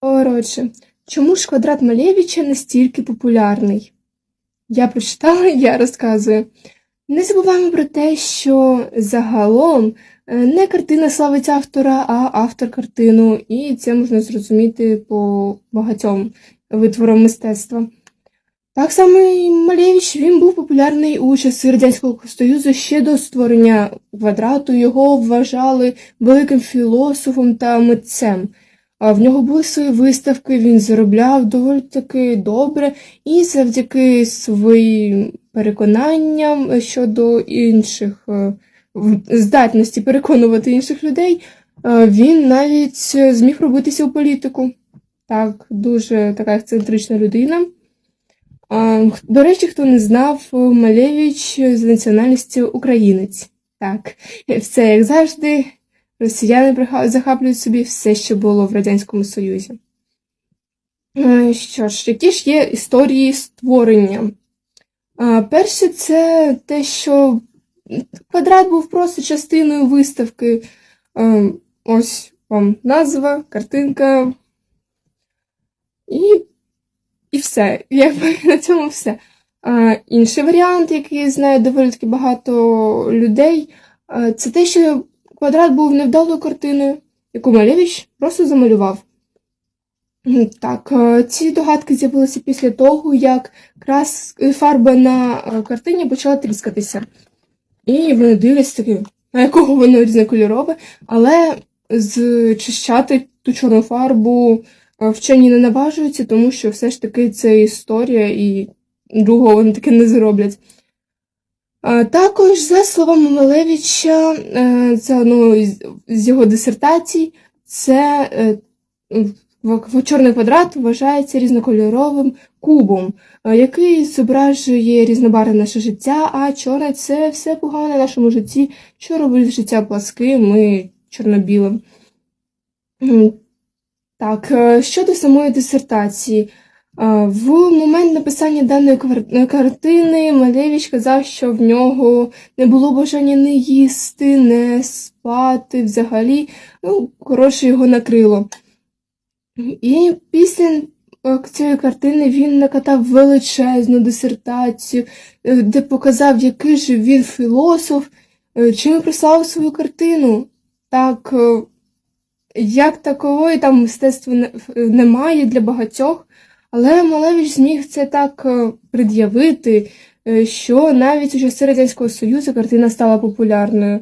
Коротше, чому ж квадрат Малевича настільки популярний? Я прочитала, я розказую. Не забуваємо про те, що загалом е, не картина славить автора, а автор картину, і це можна зрозуміти по багатьом витворам мистецтва. Так само і Малевич він був популярний у часи Радянського Союзу ще до створення квадрату. Його вважали великим філософом та митцем. В нього були свої виставки, він заробляв доволі таки добре, і завдяки своїм переконанням щодо інших е, здатності переконувати інших людей, е, він навіть е, зміг пробитися у політику. Так, дуже така ексцентрична людина. До речі, хто не знав, Малевич з національністю українець. Так, все як завжди. Росіяни захаплюють собі все, що було в Радянському Союзі. Е, Що ж, які ж є історії створення? Перше, це те, що квадрат був просто частиною виставки. Е, Ось вам назва, картинка. І, і все. Якби на цьому все. Інший варіант, який знає доволі таки багато людей, це те, що квадрат був невдалою картиною, яку Малевич просто замалював. Так, е, ці догадки з'явилися після того, як крас е, фарба на е, картині почала тріскатися. І вони дивляться таки, на якого воно різнокольорове, але зчищати ту чорну фарбу вчені не наважуються, тому що все ж таки це історія і другого вони таки не зроблять. Також, за словами Малевича, е, це ну, з- його дисертацій, це е, чорний квадрат вважається різнокольоровим кубом, е, який зображує різнобарвне наше життя, а чорне це все погане в нашому житті, що робить життя пласким і чорно-білим. Так, щодо самої дисертації. В момент написання даної картини Малевич казав, що в нього не було бажання не їсти, не спати взагалі. Ну, коротше, його накрило. І після е, цієї картини він накатав величезну дисертацію, е, де показав, який же він філософ, е, чим прислав свою картину. Так, е, як такової там мистецтва немає для багатьох. Але Малевич зміг це так е, пред'явити, е, що навіть у часи Радянського Союзу картина стала популярною.